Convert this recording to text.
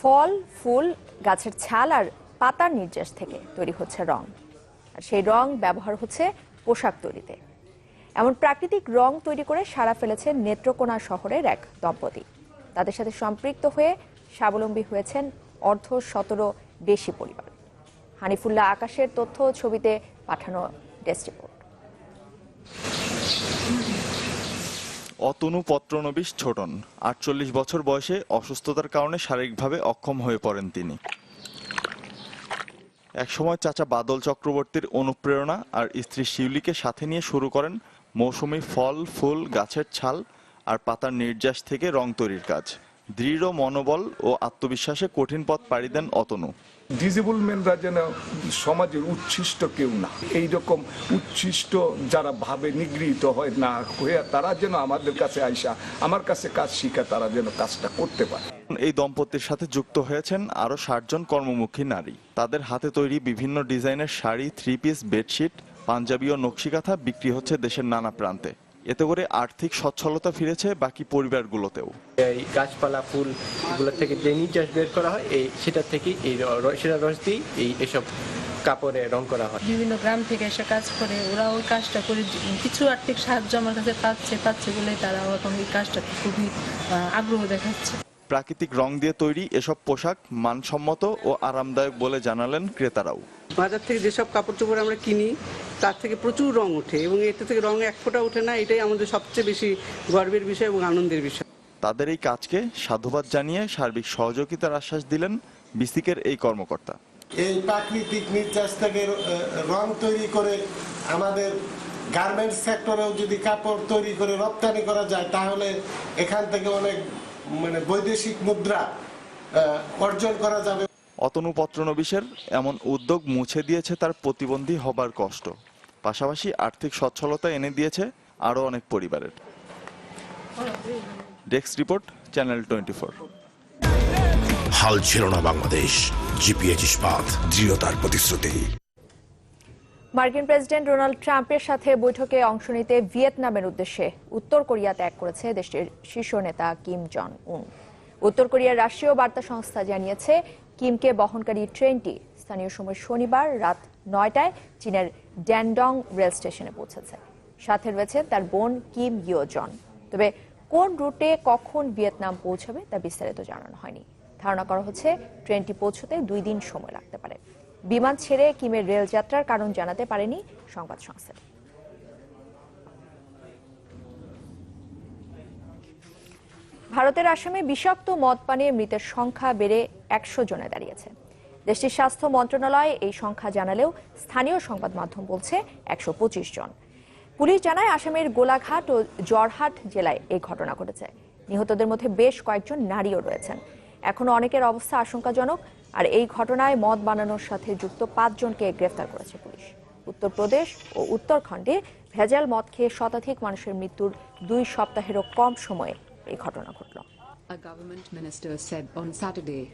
ফল, ফুল, গাছের ছাল আর পাতার নির্যাস থেকে তৈরি হচ্ছে রং। আর সেই রং ব্যবহার হচ্ছে পোশাক তৈরিতে। এমন প্রাকৃতিক রং তৈরি করে সারা ফেলেছে নেত্রকোনা শহরের এক দম্পতি। তাদের সাথে সম্পৃক্ত হয়ে স্বাবলম্বী হয়েছেন অর্ধ শতরও বেশি পরিবার। হানিফুল্লাহ আকাশের তথ্য ছবিতে পাঠানো ডেস্ক রিপোর্ট। অতনু পত্রনবিশ ছোটন। আটচল্লিশ বছর বয়সে অসুস্থতার কারণে শারীরিকভাবে অক্ষম হয়ে পড়েন তিনি। একসময় চাচা বাদল চক্রবর্তীর অনুপ্রেরণা আর স্ত্রী শিউলিকে সাথে নিয়ে শুরু করেন মৌসুমি ফল, ফুল, গাছের ছাল আর পাতার নির্যাস থেকে রং তৈরির কাজ। দৃঢ় মনোবল ও আত্মবিশ্বাসে কঠিন পথ পাড়ি দেন অতনু। ডিজেবল মেনরা যেন সমাজের উচ্ছিষ্ট কেউ না। এইরকম উচ্ছিষ্ট যারা ভাবে নিগৃহীত হয় না হয়ে তারা যেন আমাদের কাছে আইসা আমার কাছে কাজ শিখা তারা যেন কাজটা করতে পারে। এই দম্পতির সাথে যুক্ত হয়েছেন আরও ষাটজন কর্মমুখী নারী। তাদের হাতে তৈরি বিভিন্ন ডিজাইনের sari three piece bedsheet panjabi ও নকশিকাঁথা বিক্রি হচ্ছে দেশের নানা প্রান্তে। এতে করে আর্থিক সচ্ছলতা ফিরেছে বাকি পরিবারগুলোতেও। এই গাছপালা ফুল এগুলো থেকে যে নির্যাস বের করা হয় এই সেটা থেকে এই সেটা রস দিয়ে এই এসব কাপড়ে রং করা হয়। বিভিন্ন গ্রাম থেকে এসে কাজ করে ওরা ওই কাজটা করে কিছু আর্থিক সাহায্য আমার কাছে পাচ্ছে পাচ্ছে বলে তারা এখন এই কাজটা খুবই আগ্রহ দেখাচ্ছে। প্রাকৃতিক রং দিয়ে তৈরি এসব পোশাক মানসম্মত ও আরামদায়ক বলে জানালেন ক্রেতারাও। বাজার থেকে যেসব কাপড় চোপড় আমরা কিনি তার থেকে প্রচুর রং ওঠে এবং এতে থেকে রং এক ফোঁটা ওঠে না এটাই আমাদের সবচেয়ে বেশি গর্বের বিষয় এবং আনন্দের বিষয়। তাদের এই কাজকে সাধুবাদ জানিয়ে সার্বিক সহযোগিতার আশ্বাস দিলেন বিসিকের এই কর্মকর্তা। এই প্রাকৃতিক নির্যাস থেকে রং তৈরি করে আমাদের গার্মেন্টস সেক্টরেও যদি কাপড় তৈরি করে রপ্তানি করা যায় তাহলে এখান থেকে অনেক মানে বৈদেশিক মুদ্রা অর্জন করা যাবে। অতনু পত্রনবিশের এমন উদ্যোগ মুছে দিয়েছে তার প্রতিবন্ধী হবার কষ্ট। পাশাপাশি আর্থিক সচ্ছলতা এনে দিয়েছে আরও অনেক পরিবারের। Desk report channel twenty four. হাল ছিল না বাংলাদেশ। জিপিএচ ইস্পাত দৃঢ়তার প্রতিশ্রুতি। মার্কিন প্রেসিডেন্ট ডোনাল্ড ট্রাম্পের সাথে বৈঠকে অংশ নিতে ভিয়েতনামের উদ্দেশ্যে উত্তর কোরিয়া ত্যাগ করেছে দেশটির শীর্ষ নেতা কিম জন উন উত্তর কোরিয়ার রাষ্ট্রীয় বার্তা সংস্থা জানিয়েছে, কিমকে বহনকারী ট্রেনটি স্থানীয় সময় শনিবার রাত নয়টায় চীনের ড্যানডং রেল স্টেশনে পৌঁছেছে। সাথে রয়েছে তার বোন কিম ইয়ো জন তবে কোন রুটে কখন ভিয়েতনাম পৌঁছাবে তা বিস্তারিত জানানো হয়নি। ধারণা করা হচ্ছে, ট্রেনটি পৌঁছতে দুই দিন সময় লাগতে পারে। বিমান ছেড়ে কিমের রেল যাত্রার কারণ জানাতে পারেনি সংবাদ সংস্থা। ভারতের আসামে বিষাক্ত মদ পানে মৃতের সংখ্যা বেড়ে একশো জনে দাঁড়িয়েছে। দেশটির স্বাস্থ্য মন্ত্রণালয় এই সংখ্যা জানালেও স্থানীয় সংবাদ মাধ্যম বলছে একশো পঁচিশ জন। পুলিশ জানায় আসামের গোলাঘাট ও জরহাট জেলায় এই ঘটনা ঘটেছে। নিহতদের মধ্যে বেশ কয়েকজন নারীও রয়েছেন। এখনও অনেকের অবস্থা আশঙ্কাজনক। আর এই ঘটনায় মদ বানানোর সাথে যুক্ত পাঁচজনকে গ্রেফতার করেছে পুলিশ। উত্তরপ্রদেশ ও উত্তরাখণ্ডে ভেজাল মদ খেয়ে শতাধিক মানুষের মৃত্যুর দুই সপ্তাহেরও কম সময়ে এই ঘটনা ঘটল। Government said on Saturday